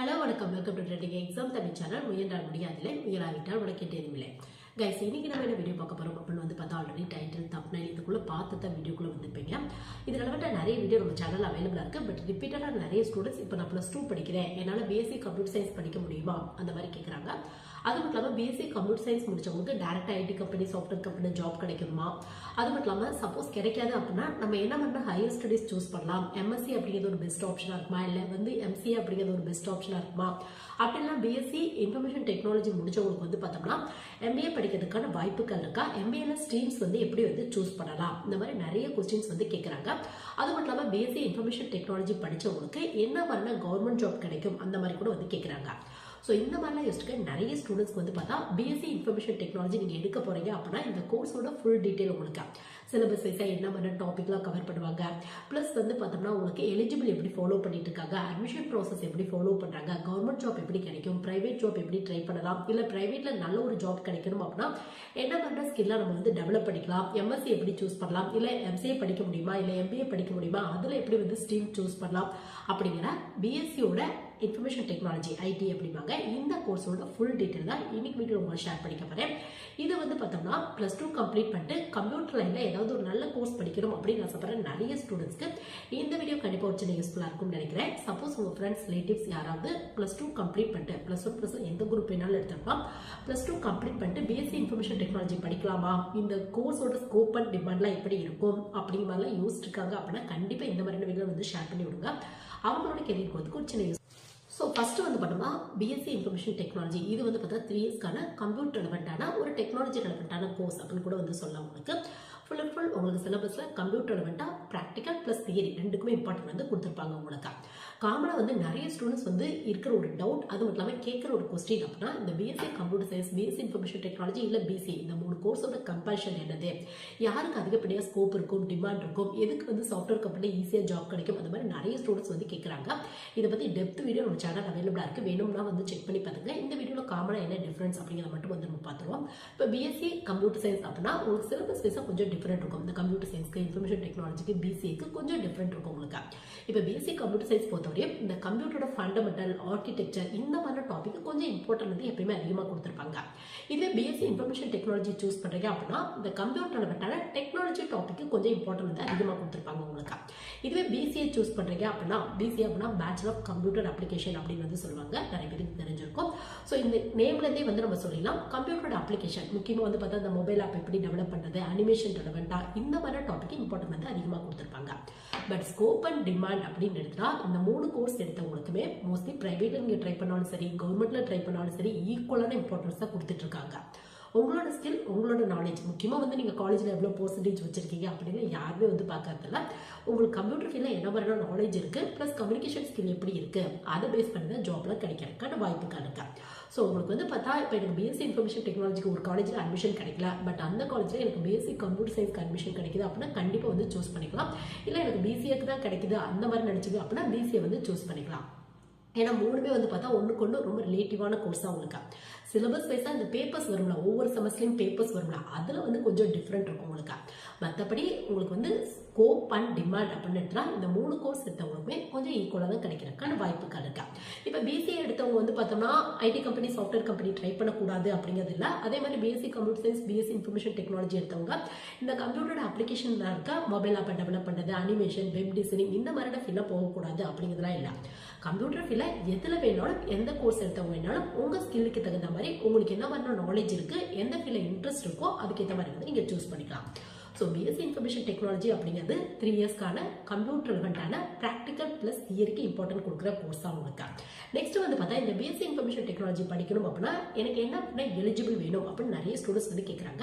Hello வணக்கம். Welcome to trending exam Tamil channel முயன்றால் முடியாதில்லை முயலாவிட்டால் உனக்கு தெரியுமில்லை கைஸ் இன்னைக்கு நம்ம என்ன வீடியோ பார்க்க போகிறோம் அப்படின்னு வந்து பார்த்தா ஆல்ரெடி டைட்டில் தப்னைல் இதுக்குள்ள பார்த்து தான் வீடியோக்குள்ள வந்திருப்பீங்க. இது ரெலவெண்ட்டாக நிறைய வீடியோ நம்ம சேனல் அவைலபிளாக இருக்குது பட் ரிப்பீட்டடாக நிறைய ஸ்டூடெண்ட்ஸ் இப்போ நான் ப்ளஸ் டூ படிக்கிறேன். என்னால் பிஎஸ்சி கம்ப்யூட்டர் சயின்ஸ் படிக்க முடியுமா? அந்த மாதிரி கேட்குறாங்க அது மட்டும் இல்லாமல் பிஎஸ்சி கம்ப்யூட்டர் சயின்ஸ் முடிச்சவங்களுக்கு டேரக்டாக IT company software company job கிடைக்குமா? அது மட்டும் இல்லாமல் சப்போஸ் கிடைக்காது அப்படின்னா நம்ம என்ன பண்ண ஹையர் ஸ்டடிஸ் சூஸ் பண்ணலாம். எம்எஸ்சி அப்படிங்கிறது ஒரு பெஸ்ட் ஆப்ஷனாக இருக்குமா? இல்லை வந்து எம்சிஏ அப்படிங்கிறது ஒரு பெஸ்ட் ஆப்ஷனாக இருக்குமா? அப்படின்னா பிஎஸ்சி இன்ஃபர்மேஷன் டெக்னாலஜி முடிச்சவங்களுக்கு வந்து பார்த்தோம்னா எம்பிஏ படிக்கிறதுக்கான வாய்ப்புகள் இருக்கா? எம்பிஏல ஸ்ட்ரீம்ஸ் வந்து எப்படி வந்து சூஸ் பண்ணலாம்? இந்த மாதிரி நிறைய கொஸ்டின்ஸ் வந்து கேட்குறாங்க அது மட்டும் இல்லாமல் பிஎஸ்சி இன்ஃபர்மேஷன் டெக்னாலஜி படித்தவங்களுக்கு என்ன மாதிரினா கவர்மெண்ட் ஜாப் கிடைக்கும்? அந்த மாதிரி கூட வந்து கேட்குறாங்க ஸோ இந்த மாதிரிலாம் யோசிச்சுக்க நிறைய ஸ்டூடெண்ட்ஸ்க்கு வந்து பார்த்தா பிஎஸ்சி இன்ஃபர்மேஷன் டெக்னாலஜி நீங்கள் எடுக்க போகிறீங்க அப்படின்னா இந்த கோர்ஸோட ஃபுல் டீட்டெயில் உங்களுக்கு. சிலபஸ் வைஸாக என்ன மாதிரி டாபிக்லாம் கவர் பண்ணுவாங்க? ப்ளஸ் வந்து பார்த்தோம்னா உங்களுக்கு எலிஜிபிள் எப்படி ஃபாலோ பண்ணிட்டு இருக்காங்க? அட்மிஷன் ப்ராசஸ் எப்படி ஃபாலோ பண்ணுறாங்க கவர்மெண்ட் ஜாப் எப்படி கிடைக்கும்? ப்ரைவேட் ஜாப் எப்படி ட்ரை பண்ணலாம்? இல்லை ப்ரைவேட்டில் நல்ல ஒரு ஜாப் கிடைக்கணும் அப்படின்னா என்ன பண்ணுற ஸ்கில்லாக நம்ம வந்து டெவலப் பண்ணிக்கலாம்? எம்எஸ்சி எப்படி சூஸ் பண்ணலாம்? இல்லை எம்சிஏ படிக்க முடியுமா? இல்லை எம்பிஏ படிக்க முடியுமா? அதில் எப்படி வந்து ஸ்ட்ரீம் சூஸ் பண்ணலாம்? அப்படிங்கிற பிஎஸ்சியோட இன்ஃபர்மேஷன் டெக்னாலஜி ஐடி அப்படிம்பாங்க. இந்த கோர்ஸோட ஃபுல் டீட்டெயில் தான் இன்னைக்கு வீட்டில் உங்களுக்கு ஷேர் பண்ணிக்க போகிறேன் இது வந்து பார்த்தோம்னா ப்ளஸ் டூ கம்ப்ளீட் பண்ணிட்டு கம்ப்யூட்டர் லைனில் ஏதாவது ஒரு நல்ல கோர்ஸ் படிக்கணும் அப்படின்னு ஆசைப்படுற நிறைய ஸ்டூடெண்ட்ஸ்க்கு இந்த வீடியோ கண்டிப்பாக ஒரு சின்ன யூஸ்ஃபுல்லாக இருக்கும்னு நினைக்கிறேன். சப்போஸ் உங்கள் ஃப்ரெண்ட்ஸ் ரிலேட்டிவ்ஸ் யாராவது ப்ளஸ் டூ கம்ப்ளீட் பண்ணிட்டு ப்ளஸ் ஒன் ப்ளஸ் எந்த குரூப் வேணாலும் எடுத்துருக்கலாம் ப்ளஸ் டூ கம்ப்ளீட் பண்ணிட்டு பிஎஸ்சி இன்ஃபர்மேஷன் டெக்னாலஜி படிக்கலாமா? இந்த கோர்ஸோட ஸ்கோப் அண்ட் டிமாண்ட்லாம் எப்படி இருக்கும்? அப்படிங்கிற மாதிரிலாம் யோசிச்சிருக்காங்க அப்படின்னா கண்டிப்பாக இந்த மாதிரியான வீடியோ வந்து ஷேர் பண்ணி விடுங்க. அவங்களோட கெரியர் கோர்த்துக்கு ஒரு சின்ன யூஸ் ஸோ ஃபஸ்ட்டு வந்து பார்த்தோம்னா பிஎஸ்சி இன்ஃபர்மேஷன் டெக்னாலஜி இது வந்து பார்த்தா த்ரீ இயர்ஸ்க்கான கம்ப்யூட்டர் ரெலவெண்ட்டான ஒரு டெக்னாலஜி ரெலவெண்ட்டான கோர்ஸ் அப்படின்னு கூட வந்து சொல்லலாம் உங்களுக்கு. ஃபுல் அண்ட் ஃபுல் உங்களுக்கு சிலபஸில் கம்ப்யூட்டர் ரெலவெண்ட்டாக ப்ராக்டிக்கல் ப்ளஸ் தியரி ரெண்டுக்குமே இம்பார்ட்டன்ட் வந்து கொடுத்துருப்பாங்க உங்களுக்கு. காமனாக வந்து நிறைய ஸ்டூடெண்ட்ஸ் வந்து இருக்கிற ஒரு டவுட் அது மட்டும் இல்லாமல் கேட்குற ஒரு கொஸ்டின் அப்படின்னா இந்த BSc computer science BSc information technology இல்லை பிசி இந்த மூணு கோர்ஸோட கம்பல்ஷன் என்னது? யாருக்கு அதிகப்படியாக ஸ்கோப் இருக்கும் டிமாண்ட் இருக்கும் எதுக்கு வந்து சாஃப்ட்வேர் கம்பெனி ஈஸியாக ஜாப் கிடைக்கும் அந்த மாதிரி நிறைய ஸ்டூடெண்ட்ஸ் வந்து கேட்குறாங்க. இதை பற்றி டெப்த் வீடியோ நம்ம சேனல் அவைலபிளாக இருக்குது வேணும்னா வந்து செக் பண்ணி பார்த்துங்க இந்த வீடியோவில் காமனாக என்ன டிஃப்ரென்ஸ் அப்படிங்கிறத மட்டும் வந்து நம்ம பார்த்துருவோம். இப்போ பிஎஸ்சி கம்ப்யூட்டர் சயின்ஸ் அப்படின்னா உங்களுக்கு சிலபஸ் வைஸாக கொஞ்சம் டிஃப்ரெண்ட் இருக்கும். இந்த கம்ப்யூட்டர் சயின்ஸ்க்கு இன்ஃபர்மேஷன் டெக்னாலஜிக்கு பிசிஏக்கு கொஞ்சம் டிஃப்ரெண்ட் இருக்கும் உங்களுக்கு. இப்போ பிஎஸ்சி கம்ப்யூட்டர் சயின்ஸ் பொறுத்தவரையும் இந்த கம்ப்யூட்டரோட ஃபண்டமெண்டல் ஆர்கிடெக்சர் இந்த மாதிரி டாபிக் கொஞ்சம் இம்பார்ட்டன்ட் வந்து எப்பயுமே அதிகமாக கொடுத்துருப்பாங்க. இதுவே பிஎஸ்சி இன்ஃபர்மேஷன் டெக்னாலஜி சூஸ் பண்ணுறீங்க அப்படின்னா இந்த கம்ப்யூட்டர் பட்டான டெக்னாலஜி டாபிக்கு கொஞ்சம் இம்பார்ட்டன்ட் வந்து அதிகமாக கொடுத்துருப்பாங்க உங்களுக்கு. இதுவே பிசிஏ சூஸ் பண்ணுறீங்க அப்படின்னா பிசிஏ அப்படின்னா பேச்சுலர் ஆஃப் கம்ப்யூட்டர் அப்ளிகேஷன் அப்படின்னு வந்து சொல்லுவாங்க. நிறைய பேருக்கு தெரிஞ்சிருக்கும். ஸோ இந்த நேம்லேருந்தே வந்து நம்ம சொல்லிடலாம். கம்ப்யூட்டரோட அப்ளிகேஷன் முக்கியமாக வந்து பார்த்தா இந்த மொபைல் ஆப் எப்படி டெவலப் பண்ணுறது அனிமேஷன் ரெலவெண்ட்டாக இந்த மாதிரி டாபிக் இம்பார்ட்டன் வந்து அதிகமாக கொடுத்துருப்பாங்க. பட் ஸ்கோப் அண்ட் டிமாண்ட் அப்படின்னு எடுத்தா இந்த மூணு கோர்ஸ் எடுத்தவங்களுக்குமே மோஸ்ட்லி ப்ரைவேட்டில் நீங்கள் ட்ரை பண்ணாலும் சரி கவர்மெண்ட்டில் ட்ரை பண்ணாலும் சரி ஈக்குவலான இம்பார்ட்டன்ஸ் தான் கொடுத்துட்டு இருக்காங்க. உங்களோட ஸ்கில் உங்களோட நாலேஜ் முக்கியமாக வந்து நீங்கள் காலேஜில் எவ்வளோ பர்சன்டேஜ் வச்சுருக்கீங்க அப்படின்னு யாருமே வந்து பார்க்கறதில்ல உங்களுக்கு கம்ப்யூட்டர் ஃபீல்டில் என்ன மாதிரியான நாலேஜ் இருக்குது ப்ளஸ் கம்யூனிகேஷன் ஸ்கில் எப்படி இருக்குது அதை பேஸ் பண்ணி தான் ஜாப்பில் கிடைக்கிறதுக்கான வாய்ப்புகள் இருக்கு. ஸோ உங்களுக்கு வந்து பார்த்தா இப்போ எனக்கு பிஎஸ்சி இன்ஃபர்மேஷன் டெக்னாலஜிக்கு ஒரு காலேஜில் அட்மிஷன் கிடைக்கல பட் அந்த காலேஜில் எனக்கு பிஎஸ்சி கம்ப்யூட்டர் சயின்ஸ்க்கு அட்மிஷன் கிடைக்குது அப்படின்னா கண்டிப்பாக வந்து சூஸ் பண்ணிக்கலாம். இல்லை எனக்கு பிசிஏக்கு தான் கிடைக்குது அந்த மாதிரி நினச்சிங்க அப்படின்னா பிசிஏ வந்து சூஸ் பண்ணிக்கலாம். ஏன்னா மூணுமே வந்து பார்த்தா ஒன்றுக்கு ஒன்று ரொம்ப ரிலேட்டிவான கோர்ஸ் தான் உங்களுக்கு. சிலபஸ் வைஸாக இந்த பேப்பர்ஸ் வரும்ல ஒவ்வொரு செமஸ்ட்லையும் பேப்பர்ஸ் வரும்ல அதில் வந்து கொஞ்சம் டிஃப்ரெண்ட் இருக்கும் உங்களுக்கு. மற்றபடி உங்களுக்கு வந்து ஸ்கோப் அண்ட் டிமாண்ட் அப்படின்னு இந்த மூணு கோர்ஸ் எடுத்தவங்களுமே கொஞ்சம் ஈக்குவலாக தான் கிடைக்கிறதுக்கான வாய்ப்புகள் இருக்கா. இப்போ பிசிஏ எடுத்தவங்க வந்து பார்த்தோம்னா IT company software company try பண்ணக்கூடாது அப்படிங்கிறது இல்லை. அதே மாதிரி BSc computer science BSc information technology எடுத்தவங்க இந்த கம்ப்யூட்டரோட அப்ளிகேஷன் இருக்க மொபைல் ஆப்பை டெவலப் பண்ணுறது அனிமேஷன் வெப் டிசைனிங் இந்த மாதிரியான ஃபீல்டில் போகக்கூடாது அப்படிங்கிறதுலாம் இல்லை. கம்ப்யூட்டர் ஃபீல்டில் எதில் வேணாலும் எந்த கோர்ஸ் எடுத்தவங்க வேணாலும் உங்கள் ஸ்கில்லுக்கு தகுந்த மாதிரி உங்களுக்கு என்ன மாதிரியான நாலேஜ் இருக்குது எந்த ஃபீல்டில் இன்ட்ரெஸ்ட் இருக்கோ அதுக்கேற்ற மாதிரி வந்து நீங்கள் சூஸ் பண்ணிக்கலாம். ஸோ பிஎஸ்சி இன்ஃபர்மேஷன் டெக்னாலஜி அப்படிங்கிறது த்ரீ இயர்ஸ்க்கான கம்ப்யூட்டர் ரிலவெண்ட்டான ப்ராக்டிக்கல் ப்ளஸ் தியரிக்கு இம்பார்ட்டன்ட் கொடுக்குற கோர்ஸ் தான் உங்களுக்கு நெக்ஸ்ட் வந்து பார்த்தா இந்த பிஎஸ்சி இன்ஃபர்மேஷன் டெக்னாலஜி படிக்கணும் அப்படின்னா எனக்கு என்ன அப்படின்னா எலிஜிபிள் வேணும் அப்படின்னு நிறைய ஸ்டூடெண்ட்ஸ் வந்து கேட்குறாங்க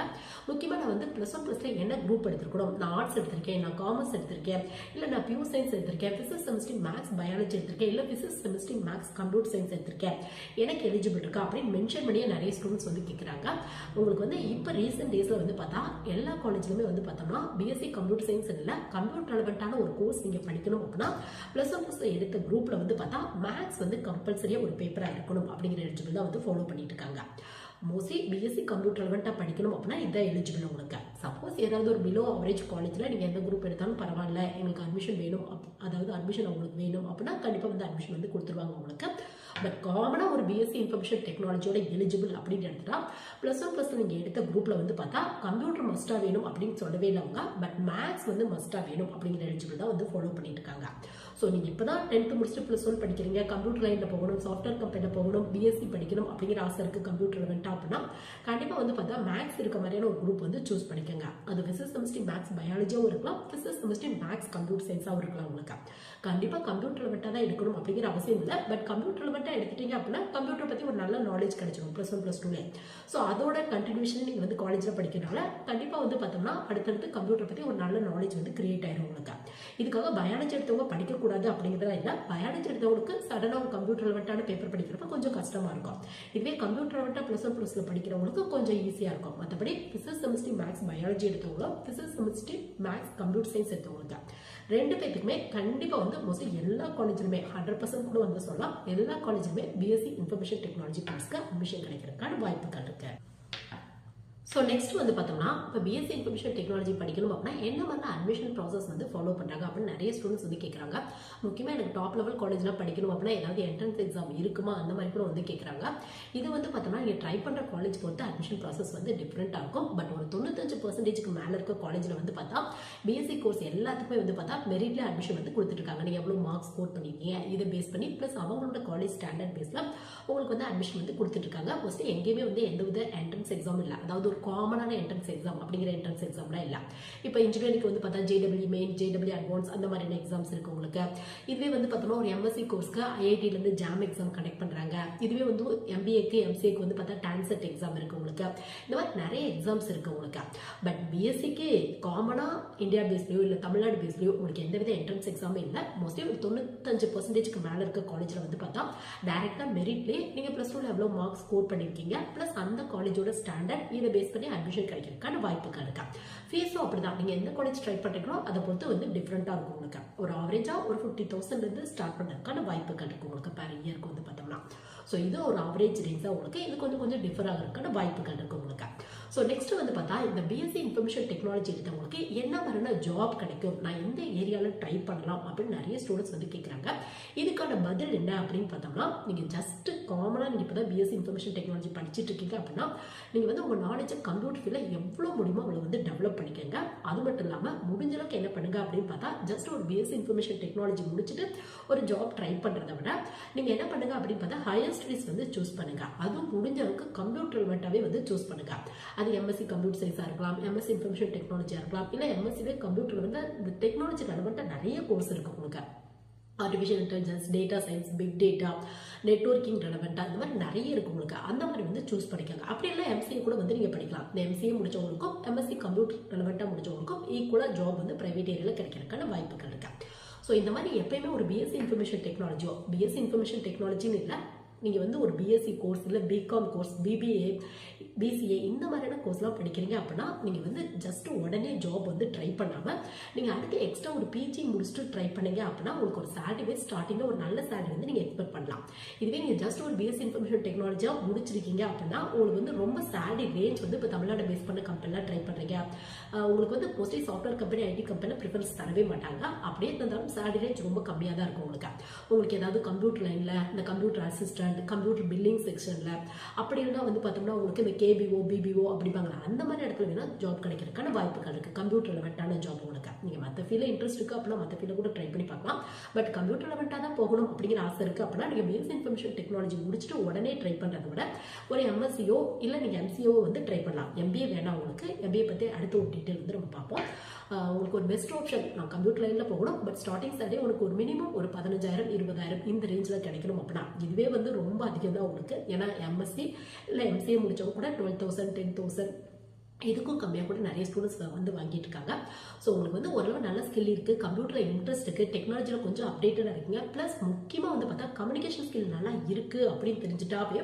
முக்கியமாக நான் வந்து ப்ளஸ் ஒன் ப்ளஸ்ல என்ன குரூப் எடுத்துருக்கணும்? நான் ஆர்ட்ஸ் எடுத்திருக்கேன் நான் காமர்ஸ் எடுத்திருக்கேன் இல்லை நான் பியூர் சயின்ஸ் எடுத்திருக்கேன் ஃபிசிக்ஸ் செமிஸ்ட்ரி மேக்ஸ் பயாலஜி எடுத்திருக்கேன் இல்லை physics chemistry maths computer science எடுத்திருக்கேன். எனக்கு எலிஜிபிள் இருக்கா அப்படின்னு மென்ஷன் பண்ணியே நிறைய ஸ்டூடெண்ட்ஸ் வந்து கேட்குறாங்க உங்களுக்கு வந்து இப்போ ரீசெண்ட் டேஸில் வந்து பார்த்தா எல்லா காலேஜ்லையுமே வந்து பார்த்தோம்னா பிஎஸ்சி கம்ப்யூட்டர் சயின்ஸ் இல்லை கம்ப்யூட்டர் ரெலவெண்ட்டான ஒரு கோர்ஸ் நீங்கள் படிக்கணும் அப்படின்னா ப்ளஸ் ஒன் ப்ளஸ் எடுத்த குரூப்பில் வந்து பார்த்தா மேக்ஸ் வந்து கம்பல்சரியாக ஒரு பேப்பராக இருக்கணும் அப்படிங்கிற எலிஜிபிள் தான் வந்து ஃபாலோ பண்ணிட்டு இருக்காங்க. மோஸ்ட்லி பிஎஸ்சி கம்ப்யூட்டர் ரெலவெண்ட்டாக படிக்கணும் அப்படின்னா இதான் எலிஜிபிள் உங்களுக்கு சப்போஸ் ஏதாவது ஒரு பிலோ அவரேஜ் காலேஜில் நீங்கள் எந்த குரூப் எடுத்தாலும் பரவாயில்ல எங்களுக்கு அட்மிஷன் வேணும் அப்- அதாவது அட்மிஷன் உங்களுக்கு வேணும் அப்படின்னா கண்டிப்பாக வந்து அட்மிஷன் வந்து கொடுத்துருவாங்க உங்களுக்கு. பட் காமனாக ஒரு பிஎஸ்சி இன்ஃபர்மேஷன் டெக்னாலஜியோட எலிஜிபிள் அப்படின்னு எடுத்துட்டா ப்ளஸ் ஒன் ப்ளஸ் நீங்கள் எடுத்த குரூப்பில் வந்து பார்த்தா கம்ப்யூட்டர் மஸ்ட்டாக வேணும் அப்படின்னு சொல்லவே இல்லைங்க பட் மேக்ஸ் வந்து மஸ்ட்டாக வேணும் அப்படிங்கிற எலிஜிபிள் தான் வந்து ஃபாலோ பண்ணிட்டு இருக்காங்க. ஸோ நீங்கள் இப்போ தான் டென்த்து முடிச்சுட்டு ப்ளஸ் ஒன் படிக்கிறீங்க கம்ப்யூட்டர் லைனில் போகணும் சாஃப்ட்வேர் கம்பெனியில் போகணும் பிஎஸ்சி படிக்கணும் அப்படிங்கிற ஆசை இருக்குது கம்ப்யூட்டர் வேண்டாம் அப்படின்னா கண்டிப்பாக வந்து பார்த்தா மேக்ஸ் இருக்க மாதிரியான ஒரு குரூப் வந்து சூஸ் பண்ணிக்கோங்க. அது ஃபிசிக்ஸ் கெமிஸ்ட்ரி மேக்ஸ் பயாலஜியாகவும் இருக்கலாம் ஃபிசிக்ஸ் கெமிஸ்ட்ரி மேக்ஸ் கம்ப்யூட்டர் சயின்ஸாகவும் இருக்கலாம் உங்களுக்கு. கண்டிப்பாக கம்ப்யூட்டர் லெவெட்டாக தான் எடுக்கணும் அப்படிங்கிற அவசியம் இல்லை பட் கம்ப்யூட்டர் லெவெட்டாக எடுத்துட்டீங்க அப்படின்னா கம்ப்யூட்டர் பற்றி ஒரு நல்ல நாலேஜ் கிடைச்சிடும் ப்ளஸ் ஒன் ப்ளஸ் டூலே ஸோ அதோட கண்டினியூஷன் நீங்கள் வந்து காலேஜில் படிக்கிறனால கண்டிப்பாக வந்து பார்த்தோம்னா அடுத்தடுத்து கம்ப்யூட்டர் பற்றி ஒரு நல்ல நாலேஜ் வந்து கிரியேட் ஆயிடும் உங்களுக்கு. இதுக்காக பயாலஜி எடுத்தவங்க படிக்கக்கூடாது அப்படிங்கிறதா இல்லை. பயாலஜி எடுத்தவங்களுக்கு சடனாக ஒரு கம்ப்யூட்டர் லெவெட்டான பேப்பர் படிக்கிறப்ப கொஞ்சம் கஷ்டமாக இருக்கும். இதுவே கம்ப்யூட்டர் லெவெட்டாக ப்ளஸ் ஒன் ப்ளஸில் படிக்கிறவங்களுக்கு கொஞ்சம் ஈஸியாக இருக்கும். மற்றபடி physics chemistry maths biology எடுத்தவங்களும் physics chemistry maths computer science எடுத்தவங்களுக்கு. ரெண்டு பேத்துக்குமே கண்டிப்பாக வந்து மோஸ்ட்லி எல்லா காலேஜிலுமே ஹண்ட்ரட் பர்சன்ட் கூட வந்து சொல்லலாம். எல்லா காலேஜிலுமே பிஎஸ்சி இன்ஃபர்மேஷன் டெக்னாலஜி கோர்ஸ்க்கு அட்மிஷன் கிடைக்கிறதுக்கான வாய்ப்புகள் இருக்குது ஸோ நெக்ஸ்ட் வந்து பார்த்தோம்னா இப்போ பிஎஸ்சி இன்ஃபர்மேஷன் டெக்னாலஜி படிக்கணும் அப்படின்னா என்ன மாதிரி அட்மிஷன் ப்ராசஸ் வந்து ஃபாலோ பண்ணுறாங்க அப்படின்னு நிறைய ஸ்டூடெண்ட்ஸ் வந்து கேட்குறாங்க முக்கியமாக எனக்கு டாப் லெவல் காலேஜ்லாம் படிக்கணும் அப்படின்னா ஏதாவது என்ட்ரன்ஸ் எக்ஸாம் இருக்குமா? அந்த மாதிரி கூட வந்து கேட்குறாங்க இது வந்து பார்த்தோம்னா நீங்கள் ட்ரை பண்ணுற காலேஜ் பொறுத்து அட்மிஷன் ப்ராசஸ் வந்து டிஃப்ரெண்ட்டாக இருக்கும். பட் ஒரு தொண்ணூத்தஞ்சு பர்சன்டேஜ்க்கு மேலே இருக்க காலேஜில் வந்து பார்த்தா பிஎஸ்சி கோர்ஸ் எல்லாத்துக்குமே வந்து பார்த்தா மெரிட்ல அட்மிஷன் வந்து கொடுத்துருக்காங்க நீங்கள் எவ்வளோ மார்க்ஸ் ஸ்கோர் பண்ணிருக்கீங்க இதை பேஸ் பண்ணி ப்ளஸ் அவங்களோட காலேஜ் ஸ்டாண்டர்ட் பேஸில் உங்களுக்கு வந்து அட்மிஷன் வந்து கொடுத்துட்ருக்காங்க மோஸ்ட்லி எங்கேயுமே வந்து எந்த வித என்ட்ரன்ஸ் எக்ஸாம் இல்லை. அதாவது ஒரு காமனான என்ட்ரன்ஸ் எக்ஸாம் அப்படிங்கிற என்ட்ரன்ஸ் எக்ஸாம்லாம் இல்லை. இப்போ இன்ஜினியரிங் வந்து பார்த்தா ஜேடபிள்யூ மெயின் ஜேடபிள்யூ அட்வான்ஸ் அந்த மாதிரியான எக்ஸாம்ஸ் இருக்கு உங்களுக்கு. இதுவே வந்து பார்த்தோம்னா ஒரு எம்எஸ்சி கோர்ஸ்க்கு ஐஐடிலேருந்து ஜாம் எக்ஸாம் கனெக்ட் பண்ணுறாங்க இதுவே வந்து எம்பிஏக்கு எம்சிஏக்கு வந்து பார்த்தா டான்செட் எக்ஸாம் இருக்கு உங்களுக்கு. இந்த மாதிரி நிறைய எக்ஸாம்ஸ் இருக்கு உங்களுக்கு. பட் பிஎஸ்சிக்கு காமனாக இந்தியா பேஸ்லையோ இல்லை தமிழ்நாடு பேஸ்லையோ உங்களுக்கு எந்தவித என்ட்ரன்ஸ் எக்ஸாமே இல்லை. மோஸ்ட்லி ஒரு தொண்ணூத்தஞ்சு பர்சன்டேஜ்க்கு மேலே இருக்க காலேஜில் வந்து பார்த்தா டேரெக்டாக மெரிட்லேயே நீங்கள் ப்ளஸ் டூவில் எவ்வளோ மார்க்ஸ் ஸ்கோர் பண்ணியிருக்கீங்க ப்ளஸ் அந்த காலேஜோட ஸ்டாண்டர்ட் இதை பேஸ் பண்ணி அட்மிஷன் கிடைக்கிறதுக்கான வாய்ப்புகள் இருக்கா. ஃபீஸும் அப்படிதான். நீங்கள் எந்த காலேஜ் ட்ரை பண்ணுறீங்களோ அதை பொறுத்து வந்து டிஃப்ரெண்ட்டாக இருக்கும் உங்களுக்கு. ஒரு ஆவரேஜாக ஒரு ஃபிஃப்டி தௌசண்ட்லேருந்து ஸ்டார்ட் பண்ணுறதுக்கான வாய்ப்புகள் இருக்கும் உங்களுக்கு பேர் இயருக்கு வந்து பார்த்தோம்னா. ஸோ இது ஒரு ஆவரேஜ் ரேஞ்சாக உங்களுக்கு. இது கொஞ்சம் கொஞ்சம் டிஃபர் ஆகிறதுக்கான வாய்ப்புகள் இருக்கு உங்களுக்கு. ஸோ நெக்ஸ்ட் வந்து பார்த்தா இந்த பிஎஸ்சி இன்ஃபர்மேஷன் டெக்னாலஜி எடுத்தவங்களுக்கு என்ன மாதிரியான ஜாப் கிடைக்கும்? நான் எந்த ஏரியாவில் ட்ரை பண்ணலாம்? அப்படின்னு நிறைய ஸ்டூடெண்ட்ஸ் வந்து கேட்குறாங்க இதுக்கான பதில் என்ன அப்படின்னு பார்த்தோம்னா நீங்கள் ஜஸ்ட் காமனாக நீங்கள் இப்போ தான் பிஎஸ்சி இன்ஃபர்மேஷன் டெக்னாலஜி படிச்சுட்டு இருக்கீங்க அப்படின்னா நீங்கள் வந்து உங்கள் நாலேஜை கம்ப்யூட்டர் ஃபீல்டில் எவ்வளோ முடியுமோ அவ்வளோ வந்து டெவலப் பண்ணிக்கோங்க. அது மட்டும் இல்லாமல் முடிஞ்சளவுக்கு என்ன பண்ணுங்க அப்படின்னு பார்த்தா ஜஸ்ட் ஒரு பிஎஸ்சி இன்ஃபர்மேஷன் டெக்னாலஜி முடிச்சுட்டு ஒரு ஜாப் ட்ரை பண்ணுறத விட நீங்கள் என்ன பண்ணுங்க அப்படின்னு பார்த்தா ஹையர் ஸ்டடீஸ் வந்து சூஸ் பண்ணுங்க. அதுவும் முடிஞ்ச அளவுக்கு கம்ப்யூட்டர் ரிலேட்டாகவே வந்து சூஸ் பண்ணுங்க. அது எம்எஸ்சி கம்ப்யூட்டர் சயின்ஸாக இருக்கலாம் எம்எஸ்சி இன்ஃபர்மேஷன் டெக்னாலஜியாக இருக்கலாம். இல்லை எம்எஸ்சிலே கம்ப்யூட்டர் வந்து இந்த டெக்னாலஜி ரெலவெண்ட்டாக நிறைய கோர்ஸ் இருக்கு உங்களுக்கு. Artificial intelligence data science big data networking ரெலவெண்ட்டாக இந்த மாதிரி நிறைய இருக்கு உங்களுக்கு. அந்த மாதிரி வந்து சூஸ் பண்ணிக்கோங்க. அப்படி இல்லை எம்சிஏ கூட வந்து நீங்கள் படிக்கலாம். இந்த எம்சிஏ முடிச்சவங்களுக்கும் எம்எஸ்சி கம்ப்யூட்டர் ரெலவெண்ட்டாக முடிச்சவங்களுக்கும் ஈக்குவலாக ஜாப் வந்து ப்ரைவேட் ஏரியாவில் கிடைக்கிறதுக்கான வாய்ப்புகள் இருக்கு. ஸோ இந்த மாதிரி எப்பயுமே ஒரு பிஎஸ்சி இன்ஃபர்மேஷன் டெக்னாலஜியோ பிஎஸ்சி இன்ஃபர்மேஷன் டெக்னாலஜின்னு இல்லை நீங்கள் வந்து ஒரு பிஎஸ்சி கோர்ஸ் இல்லை பிகாம் கோர்ஸ் பிபிஏ பிசிஏ இந்த மாதிரியான கோர்ஸ்லாம் படிக்கிறீங்க அப்படின்னா நீங்கள் வந்து ஜஸ்ட் உடனே ஜாப் வந்து ட்ரை பண்ணாமல் நீங்கள் அடுத்து எக்ஸ்ட்ரா ஒரு பிஜி முடிச்சுட்டு ட்ரை பண்ணீங்க அப்படின்னா உங்களுக்கு ஒரு சேலரி ஸ்டார்டிங்கில் ஒரு நல்ல சேலரி வந்து நீங்கள் எக்ஸ்பெக்ட் பண்ணலாம். இதுவே நீங்கள் ஜஸ்ட் ஒரு பிஎஸ்சி இன்ஃபர்மேஷன் டெக்னாலஜியாக முடிச்சிருக்கீங்க அப்படின்னா உங்களுக்கு வந்து ரொம்ப சேலரி ரேஞ்ச் வந்து இப்போ தமிழ்நாடு பேஸ் பண்ண கம்பெனிலாம் ட்ரை பண்ணுறீங்க உங்களுக்கு வந்து மோஸ்ட்லி சாஃப்ட்வேர் கம்பெனி ஐடி கம்பெனியில் ப்ரிஃபரன்ஸ் தரவே மாட்டாங்க. அப்படியே இருந்தாலும் சேலரி ரேஞ்ச் ரொம்ப கம்மியாக தான் இருக்கும் உங்களுக்கு. உங்களுக்கு ஏதாவது கம்ப்யூட்டர் லைனில் இந்த கம்ப்யூட்டர் அசிஸ்டன்ட் கம்ப்யூட்டர் பில்லிங் செக்ஷனில் அப்படி இருந்தால் வந்து பார்த்தோம்னா உங்களுக்கு இந்த கேபிஓ பிபிஓ அப்படிப்பாங்களா அந்த மாதிரி இடத்துல வேணால் ஜாப் கிடைக்கிறதுக்கான வாய்ப்புகள் இருக்குது கம்ப்யூட்டர் லெவெண்ட்டான ஜாப் உங்களுக்கு நீங்கள் மற்ற ஃபீல்டில் இன்ட்ரெஸ்ட் இருக்குது அப்படின்னா மற்ற ஃபீல்டில் கூட ட்ரை பண்ணி பார்க்கலாம். பட் கம்ப்யூட்டர் லெவெண்ட்டாக தான் போகணும் அப்படிங்கிற ஆசை இருக்குது அப்படின்னா நீங்கள் பேஸ் இன்ஃபர்மேஷன் டெக்னாலஜி முடிச்சுட்டு உடனே ட்ரை பண்ணுறத விட ஒரு எம்எஸ்சியோ இல்லை நீங்கள் எம்சிஓ வந்து ட்ரை பண்ணலாம். எம்பிஏ வேணாம் உங்களுக்கு. எம்பிஏ பற்றி அடுத்த ஒரு டீட்டெயில் வந்து நம்ம பார்ப்போம். உங்களுக்கு ஒரு பெஸ்ட் ஆப்ஷன் நான் கம்ப்யூட்டர் லைனில் போகணும் பட் ஸ்டார்டிங் சாலரி உனக்கு ஒரு மினிமம் ஒரு பதினஞ்சாயிரம் இருபதாயிரம் இந்த ரேஞ்சில் கிடைக்கணும் அப்படின்னா. இதுவே வந்து ரொம்ப அதிகம் தான் உங்களுக்கு ஏன்னா எம்எஸ்சி இல்லை எம்சிஏ முடிச்சவங்க கூட டுவெல் தௌசண்ட் டென் தௌசண்ட் இதுக்கும் கம்மியாக கூட நிறைய ஸ்டூடெண்ட்ஸ் வந்து வாங்கிட்டு இருக்காங்க ஸோ உங்களுக்கு வந்து ஓரளவு நல்ல ஸ்கில் இருக்குது கம்ப்யூட்டரில் இன்ட்ரெஸ்ட் இருக்குது டெக்னாலஜியில் கொஞ்சம் அப்டேட்டடாக இருக்கீங்க. ப்ளஸ் முக்கியமாக வந்து பார்த்தா கம்யூனிகேஷன் ஸ்கில் நல்லா இருக்குது அப்படின்னு தெரிஞ்சுட்டாவே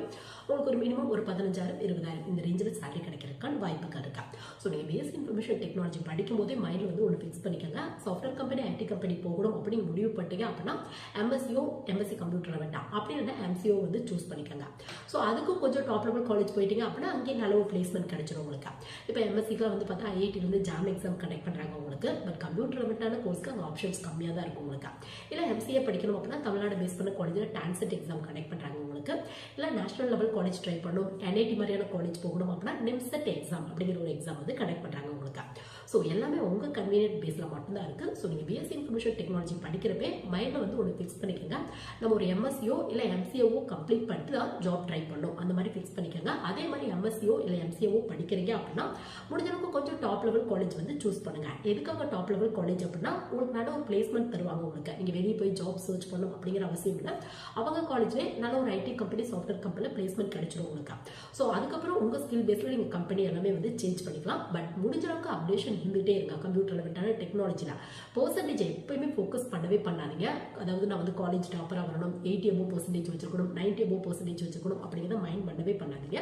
உங்களுக்கு ஒரு மினிமம் ஒரு பதினஞ்சாயிரம் இருபதாயிரம் இந்த ரேஞ்சில் சேலரி கிடைக்கிறதுக்கான வாய்ப்புகள் இருக்கா? ஸோ நீங்கள் பேஸ் இன்ஃபர்மேஷன் டெக்னாலஜி படிக்கும் போதே மைண்டில் வந்து ஒன்று ஃபிக்ஸ் பண்ணிக்கோங்க. சாஃப்ட்வேர் கம்பெனி ஐடி கம்பெனி போகணும் அப்படின்னு முடிவு பண்ணிட்டீங்க அப்படின்னா எம்எஸ்சியோ எம்எஸ்சி கம்ப்யூட்டர் வேண்டாம். அப்படி இல்லைன்னா எம்சிஓ வந்து சூஸ் பண்ணிக்கோங்க. ஸோ அதுக்கும் கொஞ்சம் டாப் லெவல் காலேஜ் போயிட்டீங்க அப்படின்னா அங்கேயே நல்ல ஒரு பிளேஸ்மெண்ட் கிடைச்சிடும் உங்களுக்கு. இப்போ எம்எஸ்சிக்குலாம் வந்து பார்த்தா ஐஐடிலேருந்து ஜாம் எக்ஸாம் கண்டக்ட் பண்ணுறாங்க உங்களுக்கு. பட் கம்ப்யூட்டர் ரிலேட்டடான கோர்ஸ்க்கு அங்கே ஆப்ஷன்ஸ் கம்மியாக தான் இருக்கும் உங்களுக்கு. இல்லை எம்சிஏ படிக்கணும் அப்படின்னா தமிழ்நாடு பேஸ் பண்ண காலேஜில் டான்செட் எக்ஸாம் கண்டக்ட் பண்ணுறாங்க உங்களுக்கு. இல்லை நேஷனல் லெவல் காலேஜ் ட்ரை பண்ணணும் என்ஐடி மாதிரியான காலேஜ் போகணும் அப்படின்னா நிம்செட் எக்ஸாம் அப்படிங்கிற ஒரு எக்ஸாம் வந்து கண்டக்ட் பண்ணுறாங்க உங்களுக்கு. ஸோ எல்லாமே உங்கள் கன்வீனியன்ட் பேஸில் மட்டும்தான் இருக்குது ஸோ நீங்கள் பிஎஸ்சி இன்ஃபர்மேஷன் டெக்னாலஜி படிக்கிறப்பே மைண்டில் வந்து ஒன்று ஃபிக்ஸ் பண்ணிக்கோங்க. நம்ம ஒரு எம்எஸ்சியோ இல்லை எம்சிஏவோ கம்ப்ளீட் பண்ணிட்டு தான் ஜாப் ட்ரை பண்ணும். அந்த மாதிரி ஃபிக்ஸ் பண்ணிக்கோங்க. அதே மாதிரி எம்எஸ்சியோ இல்லை எம்சிஏவோ படிக்கிறீங்க அப்படின்னா முடிஞ்ச அளவுக்கு கொஞ்சம் டாப் லெவல் காலேஜ் வந்து சூஸ் பண்ணுங்க. எதுக்காக டாப் லெவல் காலேஜ் அப்படின்னா உங்களுக்கு நல்ல ஒரு பிளேஸ்மெண்ட் தருவாங்க உங்களுக்கு. நீங்கள் வெளியே போய் ஜாப் சர்ச் பண்ணணும் அப்படிங்கிற அவசியம் இல்லை. அவங்க காலேஜ்லேயே நல்ல ஒரு ஐடி கம்பெனி சாஃப்ட்வேர் கம்பெனியில் பிளேஸ்மெண்ட் கிடைச்சிடும் உங்களுக்கு. ஸோ அதுக்கப்புறம் உங்கள் ஸ்கில் பேஸில் நீங்கள் கம்பெனி எல்லாமே வந்து சேஞ்ச் பண்ணிக்கலாம். பட் முடிஞ்ச அளவுக்கு அப்டேஷன் இருந்துகிட்டே இருக்கா. கம்ப்யூட்டர் ரிலேட்டடான டெக்னாலஜியில் பர்சன்டேஜ் எப்பயுமே ஃபோக்கஸ் பண்ணவே பண்ணாதீங்க. அதாவது நான் வந்து காலேஜ் டாப்பராக வரணும் எயிட்டி எபோ பர்சன்டேஜ் வச்சிருக்கணும் நைன்டி எபோ பர்சன்டேஜ் வச்சுக்கணும் அப்படிங்கிறத மைண்ட் பண்ணவே பண்ணாதீங்க.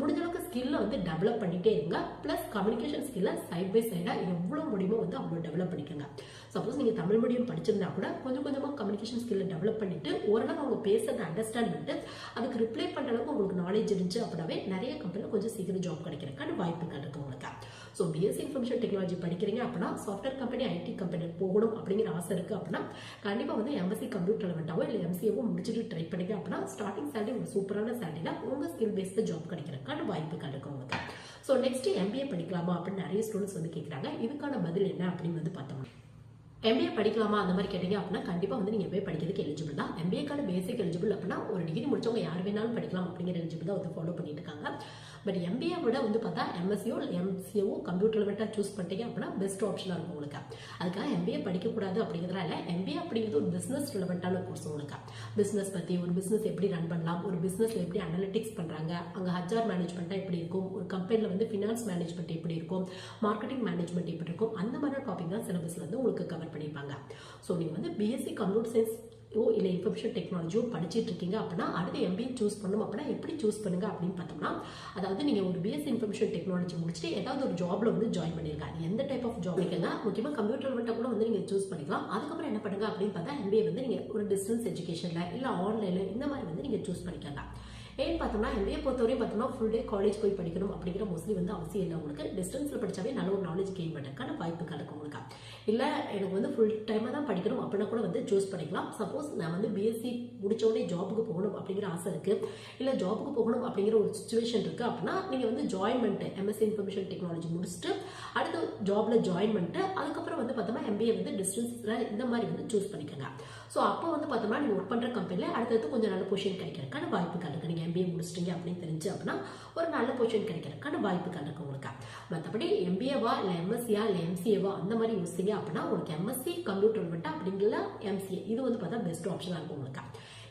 முடிஞ்சளவுக்கு ஸ்கில்லை வந்து டெவலப் பண்ணிட்டே இருங்க. ப்ளஸ் கம்யூனிகேஷன் ஸ்கில்லை சைட் பை சைடாக எவ்வளோ முடியுமோ வந்து அவ்வளோ டெவலப் பண்ணிக்கோங்க. சப்போஸ் நீங்கள் தமிழ் மீடியம் படிச்சிருந்தா கூட கொஞ்சம் கொஞ்சமாக கம்யூனிகேஷன் ஸ்கில்லை டெவலப் பண்ணிட்டு ஓரளவு அவங்க பேசுறதை அண்டர்ஸ்டாண்ட் பண்ணிட்டு அதுக்கு ரிப்ளை பண்ணுற அளவுக்கு உங்களுக்கு நாலேஜ் இருந்துச்சு அப்படின்னாவே நிறைய கம்பெனியில் கொஞ்சம் சீக்கிரம் ஜாப் கிடைக்கிறதுக்கான வாய்ப்புகள் இருக்குது உங்களுக்கு. ஸோ பிஎஸ்சி இன்ஃபர்மேஷன் டெக்னாலஜி படிக்கிறீங்க அப்படின்னா சாஃப்ட்வேர் கம்பெனி ஐடி கம்பெனி போகணும் அப்படிங்கிற ஆசை இருக்குது அப்படின்னா கண்டிப்பாக வந்து எம்எஸ்சி கம்ப்யூட்டர் ரெலவெண்ட்டாவோ இல்லை எம்சிஏவோ முடிச்சுட்டு ட்ரை பண்ணிங்க அப்படின்னா ஸ்டார்டிங் சேலரி ஒரு சூப்பரான சேலரியில் உங்கள் ஸ்கில் பேஸ்டு ஜாப் கிடைக்கிறதுக்கான வாய்ப்புகள் இருக்கு உங்களுக்கு. ஸோ நெக்ஸ்ட் எம்பிஏ படிக்கலாமா அப்படின்னு நிறைய ஸ்டூடெண்ட்ஸ் வந்து கேட்குறாங்க இதுக்கான பதில் என்ன அப்படின்னு வந்து பார்த்தோம்னா எம்பிஏ படிக்கலாமா? அந்த மாதிரி கேட்டீங்க அப்படின்னா கண்டிப்பாக வந்து நீங்கள் எம்பிஏ படிக்கிறதுக்கு எலிஜிபிள் தான். எம்பிஏக்கான பேசிக் எலிஜிபிள் அப்படின்னா ஒரு டிகிரி முடிச்சவங்க யார் வேணாலும் படிக்கலாம் அப்படிங்கிற எலிஜிபிள் தான் வந்து ஃபாலோ பண்ணிட்டு இருக்காங்க பட் எம்பிஏ விட வந்து பார்த்தா எம்எஸ்சியோ இல்லை எம்சிஓ கம்ப்யூட்டர் ரிலேட்டாக சூஸ் பண்ணிட்டீங்க அப்படின்னா பெஸ்ட் ஆப்ஷனாக இருக்கும் உங்களுக்கு. அதுக்காக எம்பிஏ படிக்கக்கூடாது அப்படிங்கிறதுனால எம்பிஏ அப்படிங்கிறது ஒரு பிஸ்னஸ் ரிலவெண்ட்டான கோர்ஸ் உங்களுக்கு. பிஸ்னஸ் பற்றி ஒரு பிஸ்னஸ் எப்படி ரன் பண்ணலாம்? ஒரு பிஸ்னஸில் எப்படி அனலிட்டிக்ஸ் பண்ணுறாங்க அங்கே ஹஜார் மேனேஜ்மெண்ட்டாக எப்படி இருக்கும்? ஒரு கம்பெனியில் வந்து ஃபினான்ஸ் மேனேஜ்மெண்ட் எப்படி இருக்கும்? மார்க்கெட்டிங் மேனேஜ்மெண்ட் எப்படி இருக்கும்? அந்த மாதிரி டாபிக் தான் சிலபஸில் வந்து உங்களுக்கு கவர் பண்ணியிருப்பாங்க. ஸோ நீங்கள் வந்து பிஎஸ்சி கம்ப்யூட்டர் சயின்ஸ் ஓ இல்லை இன்ஃபர்மேஷன் டெக்னாலஜியோ படிச்சிட்டு இருக்கீங்க அப்படின்னா அடுத்து எம்பிஏ சூஸ் பண்ணணும் அப்படின்னா எப்படி சூஸ் பண்ணுங்க அப்படின்னு பார்த்தோம்னா அதாவது நீங்கள் ஒரு பிஎஸ்சி இன்ஃபர்மேஷன் டெக்னாலஜி முடிச்சுட்டு ஏதாவது ஒரு ஜாப்ல வந்து ஜாயின் பண்ணிருங்க. அது எந்த டைப் ஆஃப் ஜாப் இருக்குங்க முக்கியமாக கம்ப்யூட்டர் மட்டும் கூட வந்து நீங்கள் சூஸ் பண்ணிக்கலாம். அதுக்கப்புறம் என்ன பண்ணுங்க அப்படின்னு பார்த்தா எம்பிஏ வந்து நீங்கள் ஒரு டிஸ்டன்ஸ் எஜுகேஷனில் இல்லை ஆன்லைனில் இந்த மாதிரி வந்து நீங்கள் சூஸ் பண்ணிக்கலாம் ஏன்னு பார்த்தோம்னா எம்ஏ பொறுத்தவரையும் பார்த்தோம்னா ஃபுல் டே காலேஜ் போய் படிக்கணும் அப்படிங்கிற மோஸ்ட்லி வந்து அவசியம் இல்லை உங்களுக்கு. டிஸ்டன்ஸில் படித்தாவே நல்ல ஒரு நாலேஜ் கெயின் பண்ணுறதுக்கான வாய்ப்பு இருக்கும் உங்களுக்கு. இல்லை எனக்கு வந்து ஃபுல் டைமாக தான் படிக்கணும் அப்படின்னா கூட வந்து சூஸ் பண்ணிக்கலாம். சப்போஸ் நான் வந்து பிஎஸ்சி முடிச்ச உடனே ஜாபுக்கு போகணும் அப்படிங்கிற ஆசை இருக்குது இல்லை ஜாபுக்கு போகணும் அப்படிங்கிற ஒரு சுச்சுவேஷன் இருக்குது அப்படின்னா நீங்கள் வந்து ஜாயின் பண்ணிட்டு எம்எஸ்சி இன்ஃபர்மேஷன் டெக்னாலஜி முடிச்சுட்டு அடுத்து ஜாபில் ஜாயின் பண்ணிட்டு அதுக்கப்புறம் வந்து பார்த்தோம்னா எம்பிஏ வந்து டிஸ்டன்ஸில் இந்த மாதிரி வந்து சூஸ் பண்ணிக்கோங்க. ஸோ அப்போ வந்து பார்த்தோம்னா நீங்கள் ஒர்க் பண்ணுற கம்பெனியில் அடுத்தடுத்து கொஞ்சம் நல்ல பொசிஷன் கிடைக்கிறதுக்கான வாய்ப்பு இருக்குது நீங்கள் எம்பிஏ முடிச்சிட்டீங்க அப்படின்னு தெரிஞ்சு அப்படின்னா ஒரு நல்ல பொசிஷன் கிடைக்கிறதுக்கான வாய்ப்புகள் இருக்கு உங்களுக்கு. மற்றபடி எம்பிஏவா இல்லை எம்எஸ்சியா இல்லை எம்சிஏவா அந்த மாதிரி யோசிங்க அப்படின்னா உங்களுக்கு எம்எஸ்சி கம்ப்யூட்டர் மட்டும் அப்படிங்கிற எம்சிஏ இது வந்து பார்த்தா பெஸ்ட் ஆப்ஷனாக இருக்கும் உங்களுக்கு.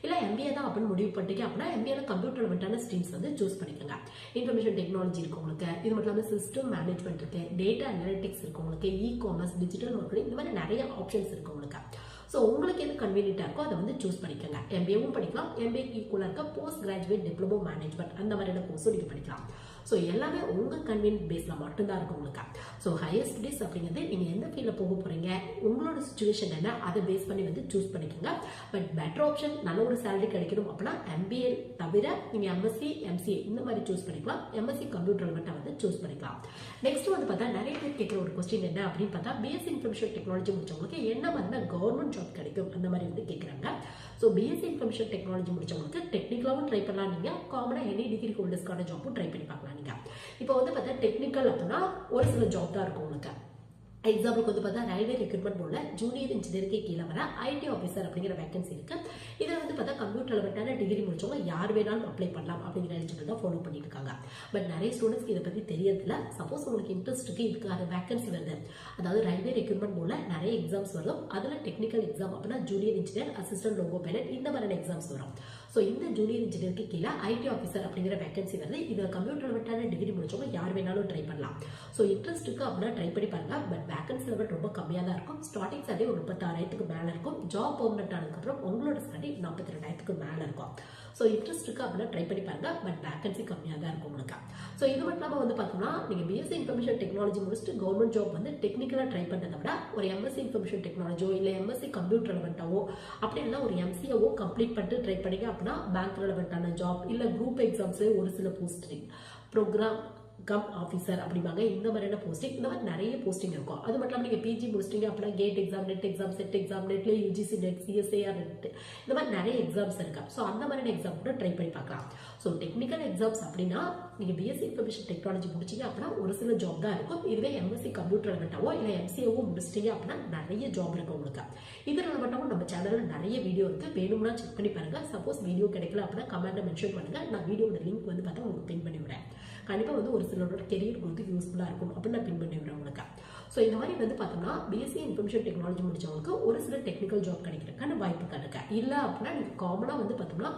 இல்லை எம்பிஏ தான் அப்படின்னு முடிவு பண்ணிட்டீங்க அப்படின்னா எம்பிஏல கம்ப்யூட்டர் ரிலேட்டான ஸ்ட்ரீம்ஸ் வந்து சூஸ் பண்ணிக்கோங்க. இன்ஃபர்மேஷன் டெக்னாலஜி இருக்கு உங்களுக்கு. இது மட்டும் இல்லாமல் சிஸ்டம் மேனேஜ்மெண்ட் இருக்கு. டேட்டா அனாலிட்டிக்ஸ் இருக்கு உங்களுக்கு. இ காமர்ஸ் டிஜிட்டல் மார்க்கெட்டிங் இந்த மாதிரி நிறைய ஆப்ஷன்ஸ் இருக்கு உங்களுக்கு. ஸோ உங்களுக்கு எது கன்வீனியன்ட்டாக இருக்கோ அதை வந்து சூஸ் பண்ணிக்கோங்க. எம்பிஏவும் படிக்கலாம். எம்பிஏ ஈக்குவலாக இருக்க போஸ்ட் கிராஜுவேட் டிப்ளமோ மேனேஜ்மெண்ட் அந்த மாதிரியான கோர்ஸும் நீங்கள் படிக்கலாம். ஸோ எல்லாமே உங்கள் கன்வீனியன்ட் பேஸில் மட்டும்தான் இருக்கும் உங்களுக்கு. ஸோ ஹையர் ஸ்டடீஸ் அப்படிங்கிறது நீங்கள் எந்த ஃபீல்டில் போக போகிறீங்க உங்களோட சுச்சுவேஷன் என்ன அதை பேஸ் பண்ணி வந்து சூஸ் பண்ணிக்கோங்க. பட் பெட்டர் ஆப்ஷன் நல்ல ஒரு சேலரி கிடைக்கணும் அப்படின்னா எம்பிஏ தவிர நீங்கள் எம்எஸ்சி எம்சிஏ இந்த மாதிரி சூஸ் பண்ணிக்கலாம். எம்எஸ்சி கம்ப்யூட்டர் மட்டும் வந்து சூஸ் பண்ணிக்கலாம். நெக்ஸ்ட் வந்து பார்த்தா நிறைய பேர் கேட்குற ஒரு கொஸ்டின் என்ன அப்படின்னு பார்த்தா பிஎஸ்சி இன்ஃபர்மேஷன் டெக்னாலஜி முடிச்சவங்களுக்கு என்ன மாதிரி கவர்மெண்ட் ஜாப் கிடைக்கும் அந்த மாதிரி வந்து கேட்குறாங்க. ஸோ பிஎஸ்சி இன்ஃபர்மேஷன் டெக்னாலஜி முடிச்சவங்களுக்கு டெக்னிக்கலாகவும் ட்ரை பண்ணலாம். நீங்கள் காமனாக எனி டிகிரி ஹோல்டர்ஸ்க்கான ஜாப்பும் ட்ரை பண்ணி பார்க்கலாம். நீங்கள் இப்போ வந்து பார்த்தா டெக்னிக்கல் அப்படின்னா ஒரு சில ஜாப் தான் இருக்கும் உங்களுக்கு எக்ஸாம்பிளுக்கு வந்து பார்த்தா ரயில்வே ரெக்ரூட்மெண்ட் போர்டில் ஜூனியர் இன்ஜினியருக்கு கீழே வர ஐடி ஆஃபீஸர் அப்படிங்கிற வேகன்சி இருக்கு. இதில் வந்து பார்த்தா கம்ப்யூட்டர் லெவட்டான டிகிரி முடிச்சவங்க யார் வேணாலும் அப்ளை பண்ணலாம் அப்படிங்கிற எலிஜிபிள் தான் ஃபாலோ பண்ணிட்டு இருக்காங்க. பட் நிறைய ஸ்டூடெண்ட்ஸ்க்கு இதை பற்றி தெரியறதில்ல. சப்போஸ் உங்களுக்கு இன்ட்ரெஸ்ட் இருக்கு இதுக்கான வேகன்சி வருது. அதாவது ரயில்வே ரெக்ரூட்மெண்ட் போர்டில் நிறைய எக்ஸாம்ஸ் வரும். அதில் டெக்னிக்கல் எக்ஸாம் அப்படின்னா junior engineer assistant loco pilot இந்த மாதிரியான எக்ஸாம்ஸ் வரும். ஸோ இந்த ஜூனியர் இன்ஜினியருக்கு கீழே ஐடி ஆஃபீஸர் அப்படிங்கிற வேகன்சி வருது. இதில் கம்ப்யூட்டர் விட்டான டிகிரி முடிச்சவங்க யார் வேணாலும் ட்ரை பண்ணலாம். ஸோ இன்ட்ரெஸ்ட் இருக்கு அப்படின்னா ட்ரை பண்ணி பாருங்க. பட் வேகன்சி லெவல் ரொம்ப கம்மியாக தான் இருக்கும். ஸ்டார்டிங் சேலரி ஒரு முப்பத்தாறாயிரத்துக்கு மேலே இருக்கும். ஜாப் பர்மனெண்ட் ஆனதுக்கப்புறம் உங்களோட சேலரி நாற்பத்தி ரெண்டாயிரத்துக்கு மேலே இருக்கும். ஸோ இன்ட்ரெஸ்ட் இருக்குது அப்படின்னா ட்ரை பண்ணி பாருங்க. பட் வேக்கன்சி கம்மியாக தான் இருக்கும் உங்களுக்கு. ஸோ இது மட்டும் இல்லாமல் வந்து பார்த்தோம்னா நீங்கள் பிஎஸ்சி இன்ஃபர்மேஷன் டெக்னாலஜி முடிச்சுட்டு கவர்மெண்ட் ஜாப் வந்து டெக்னிக்கலாக ட்ரை பண்ணுறதை விட ஒரு எம்எஸ்சி இன்ஃபர்மேஷன் டெக்னாலஜியோ இல்லை எம்எஸ்சி கம்ப்யூட்டர் ரெலவெண்ட்டாவோ அப்படி இல்லைனா ஒரு எம்சிஏவோ கம்ப்ளீட் பண்ணிட்டு ட்ரை பண்ணிங்க அப்படின்னா பேங்க் ரெலவெண்ட்டான ஜாப் இல்லை குரூப் எக்ஸாம்ஸ்லேயே ஒரு சில போஸ்டிங் ப்ரோக்ராம் கம் ஆஃபீஸர் அப்படிம்பாங்க. இந்த மாதிரியான போஸ்டிங் இந்த மாதிரி நிறைய போஸ்டிங் இருக்கும். அது மட்டும் இல்லாமல் நீங்கள் பிஜி முடிச்சிட்டிங்க அப்படின்னா GATE exam NET exam SET exam நெட்லேயே UGC NET CSIR NET இந்த மாதிரி நிறைய எக்ஸாம்ஸ் இருக்கா. ஸோ அந்த மாதிரியான எக்ஸாம் கூட ட்ரை பண்ணி பார்க்கலாம். ஸோ டெக்னிக்கல் எக்ஸாம்ஸ் அப்படின்னா நீங்கள் பிஎஸ்சி இன்ஃபர்மேஷன் டெக்னாலஜி முடிச்சீங்க அப்படின்னா ஒரு சில ஜாப் தான் இருக்கும். இதுவே எம்எஸ்சி கம்ப்யூட்டர் மட்டாவோ இல்லை எம்சிஏவோ முடிச்சிட்டீங்க அப்படின்னா நிறைய ஜாப் இருக்கும் உங்களுக்கு. இது மட்டும் நம்ம சேனலில் நிறைய வீடியோ இருக்குது வேணும்னா செக் பண்ணி பாருங்கள் சப்போஸ் வீடியோ கிடைக்கல அப்படின்னா கமெண்ட்டை மென்ஷன் பண்ணுங்கள் நான் வீடியோட லிங்க் வந்து பார்த்தா உங்களுக்கு பின் பண்ணி விடுறேன். கண்டிப்பாக வந்து ஒரு சிலரோட கெரியர் உங்களுக்கு யூஸ்ஃபுல்லாக இருக்கும் அப்படின்னு நான் பின் பண்ணி விடுறேன் உங்களுக்கு ஸோ இந்த மாதிரி வந்து பார்த்தோம்னா பிஎஸ்சி இன்ஃபர்மேஷன் டெக்னாலஜி முடிச்சவங்களுக்கு ஒரு சில டெக்னிக்கல் ஜாப் கிடைக்கிறதுக்கான வாய்ப்பு இருக்கு. இல்லை அப்படின்னா நீங்கள் காமனாக வந்து பார்த்தோம்னா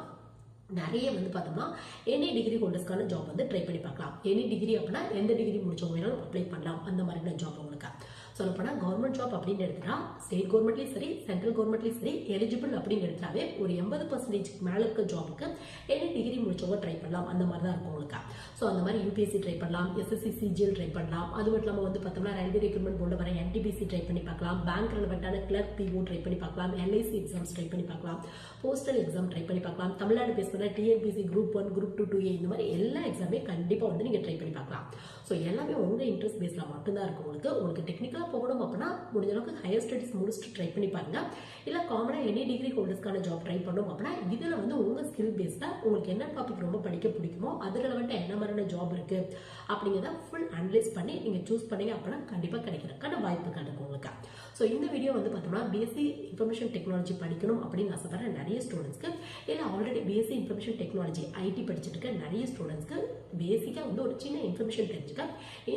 நிறைய வந்து பார்த்தோம்னா எனி டிகிரி ஹோல்டர்ஸ்க்கான ஜாப் வந்து ட்ரை பண்ணி பார்க்கலாம். எனி டிகிரி அப்படின்னா எந்த டிகிரி முடிச்சவங்க வேணாலும் அப்ளை பண்ணலாம். அந்த மாதிரியான ஜாப் உங்களுக்கு சொல்லப்போனால் கவர்மெண்ட் ஜாப் அப்படின்னு எடுத்துட்டா ஸ்டேட் கவர்மெண்ட்லேயும் சரி சென்ட்ரல் கவர்மெண்ட்லேயும் சரி எலிஜிபிள் அப்படின்னு எடுத்தாவே ஒரு எண்பது பர்சன்டேஜ்க்கு மேலே இருக்க ஜாபுக்கு எனி டிகிரி முடிச்சவங்க ட்ரை பண்ணலாம். அந்த மாதிரி தான் இருக்கும் உங்களுக்கு. ஸோ அந்த மாதிரி யூபிஎஸ்சி ட்ரை பண்ணலாம் எஸ்எஸ்சி சிஜிஎல் ட்ரை பண்ணலாம். அது மட்டும் இல்லாமல் வந்து பார்த்தோம்னா ரயில்வே ரெக்ரூட்மெண்ட் போர்டில் வர என்டிபிசி ட்ரை பண்ணி பார்க்கலாம். பேங்க் ரெலவெண்ட்டான கிளர்க் பிஓ ட்ரை பண்ணி பார்க்கலாம். எல்ஐசி எக்ஸாம்ஸ் ட்ரை பண்ணி பார்க்கலாம். போஸ்டல் எக்ஸாம் ட்ரை பண்ணி பார்க்கலாம். தமிழ்நாடு பேஸ் பண்ண TNPSC group one group two two A இந்த மாதிரி எல்லா எக்ஸாமே கண்டிப்பாக வந்து நீங்கள் ட்ரை பண்ணி பார்க்கலாம். ஸோ எல்லாமே உங்கள் இன்ட்ரெஸ்ட் பேஸில் மட்டும்தான் இருக்கும் உங்களுக்கு. உங்களுக்கு டெக்னிக்கல் டெக்னிக்கலாக போகணும் அப்படின்னா முடிஞ்ச அளவுக்கு ஹையர் ஸ்டடிஸ் முடிச்சுட்டு ட்ரை பண்ணி பாருங்க. இல்லை காமனாக எனி டிகிரி ஹோல்டர்ஸ்க்கான ஜாப் ட்ரை பண்ணணும் அப்படின்னா இதில் வந்து உங்கள் ஸ்கில் பேஸில் உங்களுக்கு என்ன டாபிக் ரொம்ப படிக்க பிடிக்குமோ அதில் வந்துட்டு என்ன மாதிரியான ஜாப் இருக்கு அப்படிங்கிறத ஃபுல் அனலைஸ் பண்ணி நீங்கள் சூஸ் பண்ணீங்க அப்படின்னா கண்டிப்பாக கிடைக்கிறதுக்கான வாய்ப்பு கிடைக்கும் உங்களுக்கு. ஸோ இந்த வீடியோ வந்து பார்த்தோம்னா பிஎஸ்சி இன்ஃபர்மேஷன் டெக்னாலஜி படிக்கணும் அப்படின்னு ஆசைப்படுற நிறைய ஸ்டூடெண்ட்ஸ்க்கு இல்லை already BSc information technology IT படிச்சுட்டு இருக்க நிறைய ஸ்டூடெண்ட்ஸ்க்கு பேசிக்காக வந்து ஒரு சின்ன இன்ஃபர்மேஷன் தெரிஞ்சுக்க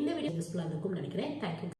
இந்த வீடியோ யூஸ்ஃபுல்லாக இருக்கும்னு நினைக்கிறேன். தேங்க்யூ